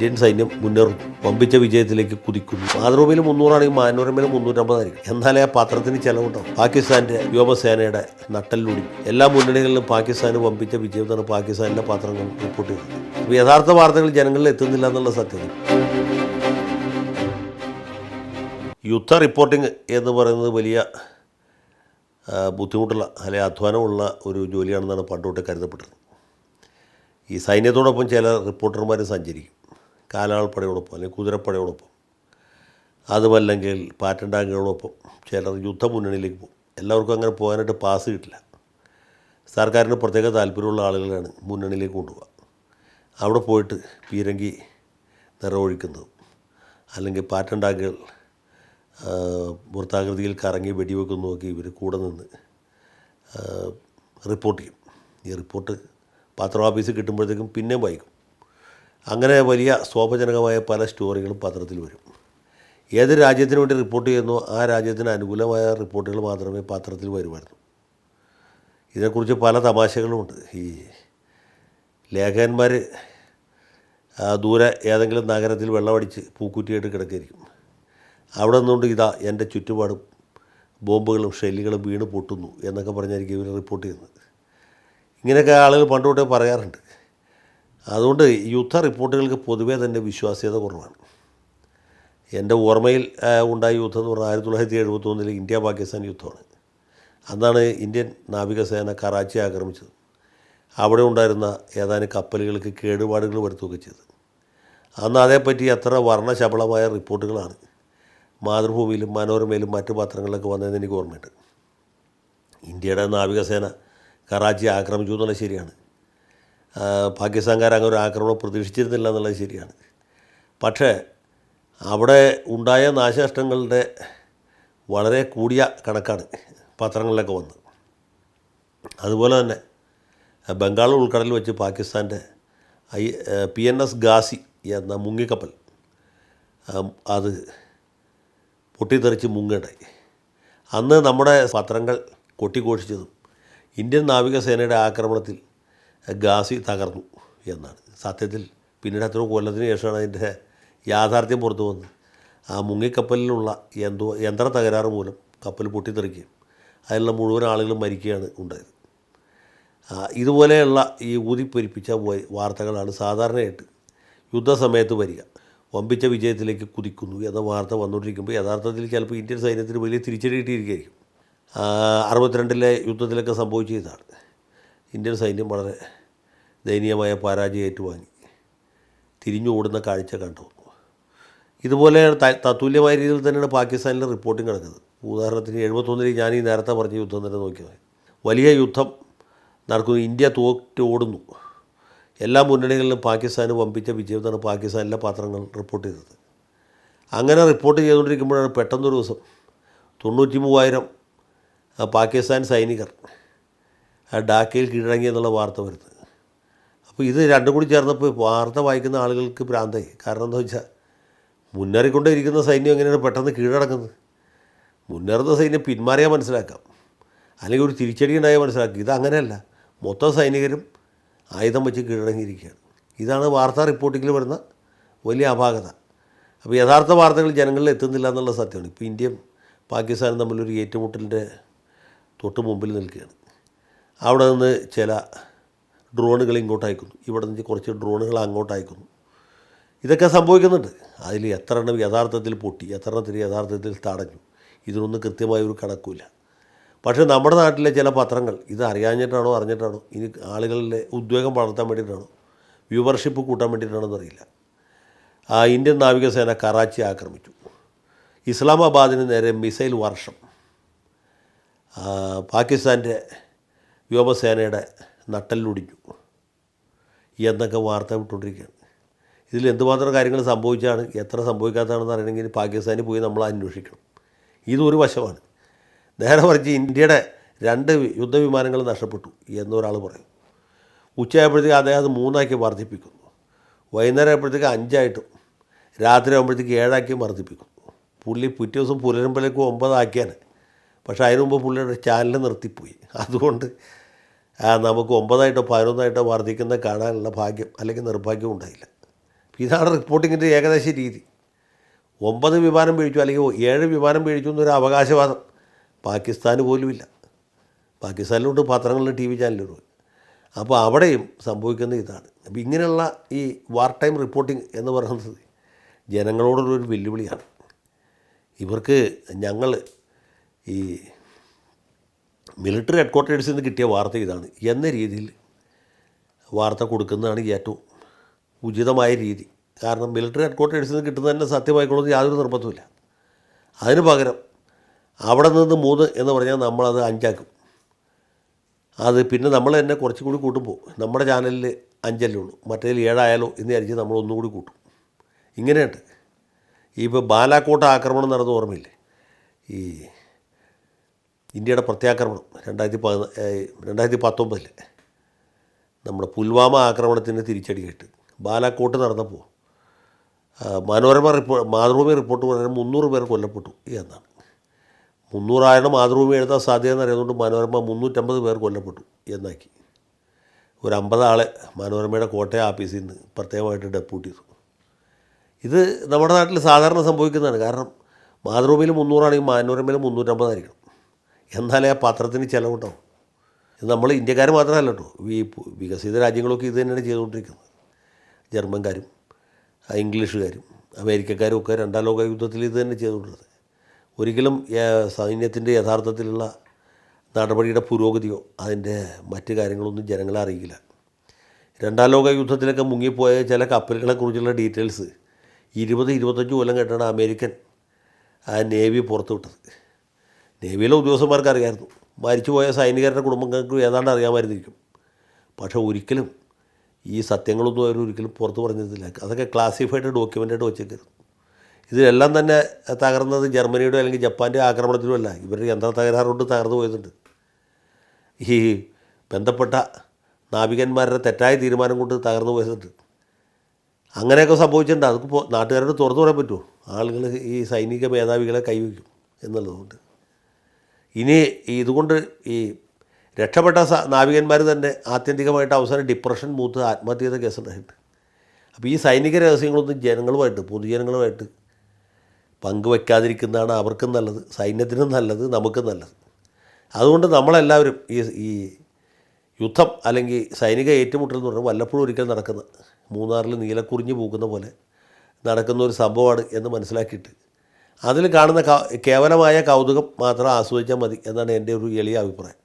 Indian സൈന്യം മുന്നേറും വമ്പിച്ച വിജയത്തിലേക്ക് കുതിക്കുന്നു. മാതൃഭൂമിയിൽ മുന്നൂറാണെങ്കിൽ മാനോരമയിൽ മുന്നൂറ്റമ്പതായിരിക്കും. എന്നാലേ ആ പാത്രത്തിന് ചെലവുണ്ടാവും പാകിസ്ഥാന്റെ വ്യോമസേനയുടെ നട്ടലിലൂടി. എല്ലാ മുന്നണികളിലും പാകിസ്ഥാന് വമ്പിച്ച വിജയം എന്നാണ് പാകിസ്ഥാനിലെ പാത്രങ്ങൾ റിപ്പോർട്ട് ചെയ്തത് യഥാർത്ഥ വാർത്തകൾ ജനങ്ങളിൽ എത്തുന്നില്ല എന്നുള്ള സത്യം യുദ്ധ റിപ്പോർട്ടിംഗ് എന്ന് പറയുന്നത് വലിയ ബുദ്ധിമുട്ടുള്ള അല്ലെങ്കിൽ അധ്വാനമുള്ള ഒരു ജോലിയാണെന്നാണ് പണ്ടോട്ട് കരുതപ്പെട്ടത് ഈ സൈന്യത്തോടൊപ്പം ചില റിപ്പോർട്ടർമാരും സഞ്ചരിക്കും. കാലാൾപ്പടയോടൊപ്പം അല്ലെങ്കിൽ കുതിരപ്പടയോടൊപ്പം. അതുമല്ലെങ്കിൽ പാറ്റൻ ടാങ്കുകളോടൊപ്പം ചിലർ യുദ്ധമുന്നണിയിലേക്ക് പോകും. എല്ലാവർക്കും അങ്ങനെ പോകാനായിട്ട് പാസ് കിട്ടില്ല. സർക്കാരിന് പ്രത്യേക താല്പര്യമുള്ള ആളുകളാണ് മുന്നണിയിലേക്ക് കൊണ്ടുപോകുക അവിടെ പോയിട്ട് പീരങ്കി നിറവൊഴിക്കുന്നതും അല്ലെങ്കിൽ പാറ്റൻ വൃത്താകൃതിയിൽ കറങ്ങി വെടിവെക്കുന്നതൊക്കെ ഇവർ കൂടെ നിന്ന് റിപ്പോർട്ട് ചെയ്യും. ഈ റിപ്പോർട്ട് പത്രം ഓഫീസിൽ കിട്ടുമ്പോഴത്തേക്കും പിന്നെയും വായിക്കും അങ്ങനെ വലിയ സ്വാഭജനകമായ പല സ്റ്റോറികളും പത്രത്തിൽ വരും. ഏത് രാജ്യത്തിന് വേണ്ടി റിപ്പോർട്ട് ചെയ്യുന്നു ആ രാജ്യത്തിന് അനുകൂലമായ റിപ്പോർട്ടുകൾ മാത്രമേ പത്രത്തിൽ വരുമായിരുന്നു. ഇതിനെക്കുറിച്ച് പല തമാശകളുമുണ്ട്. ഈ ലേഖകന്മാർ ദൂരെ ഏതെങ്കിലും നഗരത്തിൽ വെള്ളമടിച്ച് പൂക്കുറ്റിയായിട്ട് കിടക്കായിരിക്കും. അവിടെ നിന്നുകൊണ്ട് ഇതാ എന്റെ ചുറ്റുപാടും ബോംബുകളും ഷെല്ലുകളും വീണ് പൊട്ടുന്നു എന്നൊക്കെ പറഞ്ഞായിരിക്കും ഇവർ റിപ്പോർട്ട് ചെയ്യുന്നത്. ഇങ്ങനെയൊക്കെ ആളുകൾ പണ്ട് തൊട്ടേ പറയാറുണ്ട്. അതുകൊണ്ട് യുദ്ധ റിപ്പോർട്ടുകൾക്ക് പൊതുവേ തന്നെ വിശ്വാസ്യത കുറവാണ്. എന്റെ ഓർമ്മയിൽ ഉണ്ടായ യുദ്ധം എന്ന് പറഞ്ഞാൽ ആയിരത്തി തൊള്ളായിരത്തി എഴുപത്തൊന്നിൽ ഇന്ത്യ പാകിസ്ഥാൻ യുദ്ധമാണ്. അന്നാണ് ഇന്ത്യൻ നാവികസേന കറാച്ചി ആക്രമിച്ചത്. അവിടെ ഉണ്ടായിരുന്ന ഏതാനും കപ്പലുകൾക്ക് കേടുപാടുകൾ വരുത്തുകയൊക്കെ ചെയ്തത്. അന്ന് അതേപ്പറ്റി എത്ര വർണശബളമായ റിപ്പോർട്ടുകളാണ് മാതൃഭൂമിയിലും മനോരമയിലും മറ്റു പത്രങ്ങളിലൊക്കെ വന്നതെന്ന് എനിക്ക് ഓർമ്മയുണ്ട്. ഇന്ത്യയുടെ നാവികസേന കറാച്ചി ആക്രമിച്ചു എന്നുള്ളത് ശരിയാണ്. പാകിസ്ഥാൻകാർ അങ്ങനെ ഒരു ആക്രമണം പ്രതീക്ഷിച്ചിരുന്നില്ല എന്നുള്ളത് ശരിയാണ്. പക്ഷേ അവിടെ ഉണ്ടായ നാശനഷ്ടങ്ങളുടെ വളരെ കൂടിയ കണക്കാണ് പത്രങ്ങളിലൊക്കെ വന്നത്. അതുപോലെ തന്നെ ബംഗാൾ ഉൾക്കടലിൽ വെച്ച് പാകിസ്ഥാന്റെ I P N S Ghazi എന്ന മുങ്ങിക്കപ്പൽ അത് പൊട്ടിത്തെറിച്ച് മുങ്ങണ്ടായി. അന്ന് നമ്മുടെ പത്രങ്ങൾ കൊട്ടിഘോഷിച്ചതും ഇന്ത്യൻ നാവികസേനയുടെ ആക്രമണത്തിൽ ഗാസി തകർന്നു എന്നാണ്. സത്യത്തിൽ പിന്നീട് എത്ര കൊല്ലത്തിന് ശേഷമാണ് അതിന്റെ യാഥാർത്ഥ്യം പുറത്തു വന്നത്. ആ മുങ്ങിക്കപ്പലിലുള്ള എന്തോ യന്ത്ര തകരാറ് മൂലം കപ്പൽ പൊട്ടിത്തെറിക്കുകയും അതിലുള്ള മുഴുവൻ ആളുകളും മരിക്കുകയാണ് ഉണ്ടായത്. ഇതുപോലെയുള്ള ഈ ഊതിപ്പെരിപ്പിച്ച വാർത്തകളാണ് സാധാരണയായിട്ട് യുദ്ധസമയത്ത് വരിക. വമ്പിച്ച വിജയത്തിലേക്ക് കുതിക്കുന്നു എന്ന വാർത്ത വന്നുകൊണ്ടിരിക്കുമ്പോൾ യഥാർത്ഥത്തിൽ ചിലപ്പോൾ ഇന്ത്യൻ സൈന്യത്തിന് വലിയ തിരിച്ചടി കിട്ടിയിരിക്കുകയായിരിക്കും. അറുപത്തിരണ്ടിലെ യുദ്ധത്തിലൊക്കെ സംഭവിച്ചതാണ് ഇന്ത്യൻ സൈന്യം വളരെ ദയനീയമായ പരാജയം ഏറ്റുവാങ്ങി. തിരിഞ്ഞു ഓടുന്ന കാഴ്ച കണ്ടു. ഇതുപോലെ തത്തുല്യമായ രീതിയിൽ തന്നെയാണ് പാകിസ്ഥാനിലെ റിപ്പോർട്ടിംഗ് നടക്കുന്നത്. ഉദാഹരണത്തിന് എഴുപത്തൊന്നിൽ ഞാൻ ഈ നേരത്തെ പറഞ്ഞ യുദ്ധം തന്നെ നോക്കിയത് വലിയ യുദ്ധം നടക്കുന്നു. ഇന്ത്യ തോറ്റ് ഓടുന്നു. എല്ലാ മുന്നണികളിലും പാകിസ്ഥാന് വമ്പിച്ച വിജയം പാകിസ്ഥാനിലെ പത്രങ്ങൾ റിപ്പോർട്ട് ചെയ്തത്. അങ്ങനെ റിപ്പോർട്ട് ചെയ്തുകൊണ്ടിരിക്കുമ്പോഴാണ് പെട്ടെന്നൊരു ദിവസം തൊണ്ണൂറ്റി മൂവായിരം പാകിസ്ഥാൻ സൈനികർ ഡാക്കയിൽ കീഴടങ്ങി എന്നുള്ള വാർത്ത വരുന്നത്. അപ്പോൾ ഇത് രണ്ടും കൂടി ചേർന്നപ്പോൾ വാർത്ത വായിക്കുന്ന ആളുകൾക്ക് ഭ്രാന്തായി. കാരണം എന്താ വെച്ചാൽ മുന്നേറിക്കൊണ്ടേയിരിക്കുന്ന സൈന്യം എങ്ങനെയാണ് പെട്ടെന്ന് കീഴടങ്ങുന്നത്? മുന്നേറുന്ന സൈന്യം പിന്മാറിയാൽ മനസ്സിലാക്കാം. അല്ലെങ്കിൽ ഒരു തിരിച്ചടി ഉണ്ടായാൽ മനസ്സിലാക്കാം. ഇത് അങ്ങനെയല്ല. മൊത്തം സൈനികരും ആയുധം വെച്ച് കീഴടങ്ങിയിരിക്കുകയാണ്. ഇതാണ് വാർത്താ റിപ്പോർട്ടിങ്ങിൽ വരുന്ന വലിയ അപാകത. അപ്പോൾ യഥാർത്ഥ വാർത്തകൾ ജനങ്ങളിൽ എത്തുന്നില്ല എന്നുള്ള സത്യമാണ്. ഇപ്പോൾ ഇന്ത്യയും പാകിസ്ഥാനും തമ്മിലൊരു ഏറ്റുമുട്ടലിന്റെ തൊട്ട് മുമ്പിൽ നിൽക്കുകയാണ്. അവിടെ നിന്ന് ചില ഡ്രോണുകൾ ഇങ്ങോട്ട് അയക്കുന്നു ഇവിടെ നിന്ന് കുറച്ച് ഡ്രോണുകൾ അങ്ങോട്ട് അയക്കുന്നു ഇതൊക്കെ സംഭവിക്കുന്നുണ്ട്. അതിൽ എത്ര എണ്ണം യഥാർത്ഥത്തിൽ പൊട്ടി എത്ര എണ്ണത്തിന് യഥാർത്ഥത്തിൽ തടഞ്ഞു ഇതിനൊന്നും കൃത്യമായ ഒരു കണക്കുമില്ല. പക്ഷേ നമ്മുടെ നാട്ടിലെ ചില പത്രങ്ങൾ ഇത് അറിയാഞ്ഞിട്ടാണോ അറിഞ്ഞിട്ടാണോ ഇനി ആളുകളിലെ ഉദ്വേഗം വളർത്താൻ വേണ്ടിയിട്ടാണോ വ്യൂവർഷിപ്പ് കൂട്ടാൻ വേണ്ടിയിട്ടാണോ എന്നറിയില്ല ഇന്ത്യൻ നാവികസേന കറാച്ചി ആക്രമിച്ചു. ഇസ്ലാമാബാദിന് നേരെ മിസൈൽ വർഷം. പാകിസ്ഥാന്റെ വ്യോമസേനയുടെ നട്ടലിലൊടിഞ്ഞു എന്നൊക്കെ വാർത്ത വിട്ടുകൊണ്ടിരിക്കുകയാണ്. ഇതിൽ എന്തുമാത്രം കാര്യങ്ങൾ സംഭവിച്ചാണ് എത്ര സംഭവിക്കാത്തതാണെന്ന് അറിയണമെങ്കിൽ പാകിസ്ഥാനിൽ പോയി നമ്മൾ അന്വേഷിക്കണം. ഇതൊരു വശമാണ്. നേരെ മറിച്ച് ഇന്ത്യയുടെ രണ്ട് യുദ്ധവിമാനങ്ങൾ നഷ്ടപ്പെട്ടു എന്നൊരാൾ പറയും. ഉച്ചയായപ്പോഴത്തേക്ക് അദ്ദേഹം അത് മൂന്നാക്കി വർദ്ധിപ്പിക്കുന്നു. വൈകുന്നേരം ആയപ്പോഴത്തേക്ക് അഞ്ചായിട്ടും രാത്രി ആകുമ്പോഴത്തേക്ക് ഏഴാക്കി വർദ്ധിപ്പിക്കുന്നു. പുള്ളി പിറ്റേ ദിവസം പുലരുമ്പോഴേക്കും ഒമ്പതാക്കിയാണ്. പക്ഷേ അതിനുമുമ്പ് പുള്ളിയുടെ ചാനൽ നിർത്തിപ്പോയി. അതുകൊണ്ട് നമുക്ക് ഒമ്പതായിട്ടോ പതിനൊന്നായിട്ടോ വർദ്ധിക്കുന്ന കാണാനുള്ള ഭാഗ്യം അല്ലെങ്കിൽ നിർഭാഗ്യം ഉണ്ടായില്ല. ഇതാണ് റിപ്പോർട്ടിങ്ങിന്റെ ഏകദേശ രീതി. ഒമ്പത് വിമാനം വീഴിച്ചു അല്ലെങ്കിൽ ഏഴ് വിമാനം വീഴിച്ചു എന്നൊരു അവകാശവാദം പാകിസ്ഥാന് പോലുമില്ല. പാകിസ്ഥാനിലുണ്ട് പത്രങ്ങളിലും ടി വി ചാനലിലും അപ്പോൾ അവിടെയും സംഭവിക്കുന്ന ഇതാണ്. അപ്പോൾ ഇങ്ങനെയുള്ള ഈ വാർ ടൈം റിപ്പോർട്ടിംഗ് എന്ന് പറയുന്നത് ജനങ്ങളോടുള്ളൊരു വെല്ലുവിളിയാണ്. ഇവർക്ക് ഞങ്ങൾ ഈ മിലിറ്ററി ഹെഡ് ക്വാർട്ടേഴ്സിൽ നിന്ന് കിട്ടിയ വാർത്ത ഇതാണ്. എന്ന രീതിയിൽ വാർത്ത കൊടുക്കുന്നതാണ് ഏറ്റവും ഉചിതമായ രീതി. കാരണം മിലിറ്ററി ഹെഡ് ക്വാർട്ടേഴ്സിൽ നിന്ന് കിട്ടുന്നത് തന്നെ സത്യമായിക്കോളുന്ന യാതൊരു നിർബന്ധമില്ല അതിന് പകരം അവിടെ നിന്ന് മൂന്ന് എന്ന് പറഞ്ഞാൽ നമ്മളത് അഞ്ചാക്കും. അത് പിന്നെ നമ്മൾ തന്നെ കുറച്ചും കൂടി കൂട്ടുമ്പോൾ നമ്മുടെ ചാനലിൽ അഞ്ചല്ലേ ഉള്ളൂ. മറ്റേതിൽ ഏഴായാലോ എന്ന് വിചാരിച്ച് നമ്മൾ ഒന്നുകൂടി കൂട്ടും. ഇങ്ങനെയുണ്ട്. ഇപ്പോൾ ബാലാക്കോട്ട ആക്രമണം നടന്ന ഓർമ്മയില്ലേ? ഈ ഇന്ത്യയുടെ പ്രത്യാക്രമണം രണ്ടായിരത്തി പതിനാ രണ്ടായിരത്തി പത്തൊമ്പതിൽ നമ്മുടെ പുൽവാമ ആക്രമണത്തിന് കേട്ട് ബാലാക്കോട്ട് നടന്നപ്പോൾ മനോരമ റിപ്പോർട്ട് മാതൃഭൂമി റിപ്പോർട്ട് പറഞ്ഞാൽ മുന്നൂറ് പേർ കൊല്ലപ്പെട്ടു എന്നാണ് മുന്നൂറായിരം മാതൃഭൂമി എഴുതാൻ സാധ്യത എന്നറിയുന്നതുകൊണ്ട് മനോരമ മുന്നൂറ്റമ്പത് പേർ കൊല്ലപ്പെട്ടു എന്നാക്കി. ഒരു അമ്പത് ആളെ മനോരമയുടെ കോട്ടയം ഓഫീസിൽ നിന്ന് പ്രത്യേകമായിട്ട് ഡെപ്യൂട്ട് ചെയ്തു. ഇത് നമ്മുടെ നാട്ടിൽ സാധാരണ സംഭവിക്കുന്നതാണ്. കാരണം മാതൃഭൂമിയിൽ മുന്നൂറാണെങ്കിൽ മനോരമയിൽ മുന്നൂറ്റമ്പതായിരിക്കണം. എന്നാലേ ആ പത്രത്തിന് ചിലവുണ്ടാവും ഇത് നമ്മൾ ഇന്ത്യക്കാർ മാത്രമല്ല കേട്ടോ. ഈ വികസിത രാജ്യങ്ങളൊക്കെ ഇത് തന്നെയാണ് ചെയ്തുകൊണ്ടിരിക്കുന്നത്. ജർമ്മൻകാരും ഇംഗ്ലീഷുകാരും അമേരിക്കക്കാരും ഒക്കെ രണ്ടാം ലോക യുദ്ധത്തിൽ ഇത് തന്നെ ചെയ്തുകൊണ്ടിരുന്നത്. ഒരിക്കലും സൈന്യത്തിന്റെ യഥാർത്ഥത്തിലുള്ള നടപടിയുടെ പുരോഗതിയോ അതിന്റെ മറ്റ് കാര്യങ്ങളൊന്നും ജനങ്ങളെ അറിയില്ല രണ്ടാം ലോക യുദ്ധത്തിലൊക്കെ മുങ്ങിപ്പോയ ചില കപ്പലുകളെക്കുറിച്ചുള്ള ഡീറ്റെയിൽസ് ഇരുപത് ഇരുപത്തഞ്ച് കൊല്ലം കേട്ടാണ് അമേരിക്കൻ ആ നേവി പുറത്തുവിട്ടത്. നേവിയിലെ ഉദ്യോഗസ്ഥന്മാർക്ക് അറിയാമായിരുന്നു മരിച്ചുപോയ സൈനികരുടെ കുടുംബങ്ങൾക്ക് ഏതാണ്ട് അറിയാമായിരുന്നിരിക്കും. പക്ഷേ ഒരിക്കലും ഈ സത്യങ്ങളൊന്നും അവർ ഒരിക്കലും പുറത്ത് പറഞ്ഞിരുന്നില്ല. അതൊക്കെ ക്ലാസിഫൈഡ് ഡോക്യുമെന്റായിട്ട് വെച്ചേക്കരുത്. ഇതിലെല്ലാം തന്നെ തകർന്നത് ജർമ്മനിയുടെ അല്ലെങ്കിൽ ജപ്പാന്റെ ആക്രമണത്തിലും അല്ല ഇവരുടെ യന്ത്ര തകരാറുകൊണ്ട് തകർന്നു പോയതുണ്ട് ഈ ബന്ധപ്പെട്ട നാവികന്മാരുടെ തെറ്റായ തീരുമാനം കൊണ്ട് തകർന്നു പോയതുണ്ട് അങ്ങനെയൊക്കെ സംഭവിച്ചിട്ടുണ്ട്. അതൊക്കെ നാട്ടുകാരോട് തുറന്നു പറയാൻ പറ്റുമോ? ആളുകൾ ഈ സൈനിക മേധാവികളെ കൈവയ്ക്കും എന്നുള്ളതുകൊണ്ട്. ഇനി ഇതുകൊണ്ട് ഈ രക്ഷപ്പെട്ട നാവികന്മാർ തന്നെ ആത്യന്തികമായിട്ട് അവസാനം ഡിപ്രഷൻ മൂത്ത് ആത്മഹത്യ ചെയ്ത അപ്പോൾ ഈ സൈനിക രഹസ്യങ്ങളൊന്നും ജനങ്ങളുമായിട്ട് പൊതുജനങ്ങളുമായിട്ട് പങ്കുവയ്ക്കാതിരിക്കുന്നതാണ് അവർക്കും നല്ലത് സൈന്യത്തിനും നല്ലത് നമുക്കും നല്ലത്. അതുകൊണ്ട് നമ്മളെല്ലാവരും ഈ ഈ യുദ്ധം അല്ലെങ്കിൽ സൈനിക ഏറ്റുമുട്ടൽ എന്ന് പറഞ്ഞാൽ വല്ലപ്പോഴും ഒരിക്കൽ നടക്കുന്ന മൂന്നാറിൽ നീലക്കുറിഞ്ഞ് പോകുന്ന പോലെ നടക്കുന്ന ഒരു സംഭവമാണ് എന്ന് മനസ്സിലാക്കിയിട്ട് അതിൽ കാണുന്ന കേവലമായ കൗതുകം മാത്രം ആസ്വദിച്ചാൽ മതി എന്നാണ് എന്റെ ഒരു എളിയ അഭിപ്രായം.